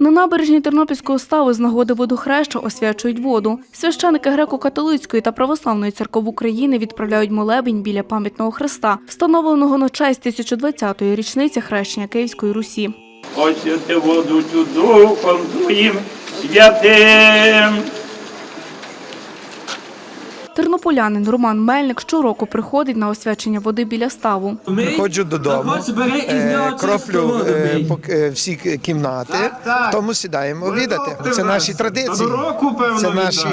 На набережні Тернопільського ставу з нагоди водохреща освячують воду. Священики греко-католицької та православної церков України відправляють молебень біля пам'ятного хреста, встановленого на честь 1020-ї річниці хрещення Київської Русі. Освяти воду духом твоїм святим. Тернополянин Роман Мельник щороку приходить на освячення води біля ставу. Приходжу додому, е, кроплю е, пок- е, всі кімнати, тому сідаємо обідати. Це наші традиції. Це наші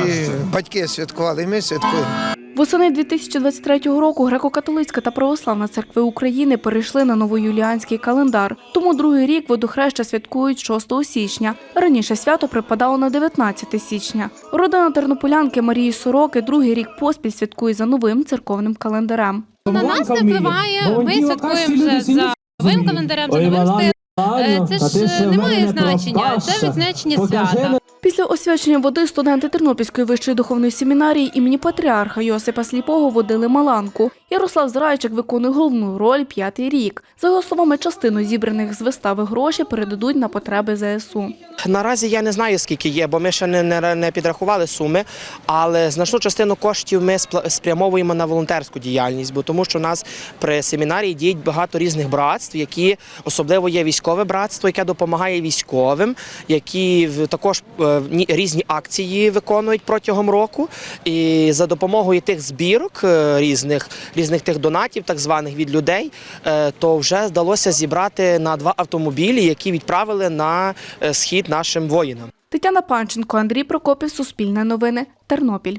батьки святкували, і ми святкуємо. Восени 2023 року греко-католицька та православна церкви України перейшли на новоюліанський календар. Тому другий рік водохреща святкують 6 січня. Раніше свято припадало на 19 січня. Родина тернополянки Марії Сороки другий рік поспіль святкує за новим церковним календарем. На нас не впливає. Ми святкуємо вже за новим календарем, за новим стилем. Е, Це ж не має значення. Це відзначення свята. Після освячення води студенти Тернопільської вищої духовної семінарії імені патріарха Йосипа Сліпого водили Маланку. Ярослав Зрайчик виконує головну роль п'ятий рік. За його словами, частину зібраних з вистави гроші передадуть на потреби ЗСУ. Наразі я не знаю, скільки є, бо ми ще не, не, не підрахували суми, але значну частину коштів ми спрямовуємо на волонтерську діяльність, бо тому що у нас при семінарії діють багато різних братств, які особливо є військове братство, яке допомагає військовим, які також е, ні- різні акції виконують протягом року. І за допомогою тих збірок е, різних, різних тих донатів, так званих від людей, е, то вже вдалося зібрати на два автомобілі, які відправили на схід нашим воїнам. Тетяна Панченко, Андрій Прокопів, Суспільне новини, Тернопіль.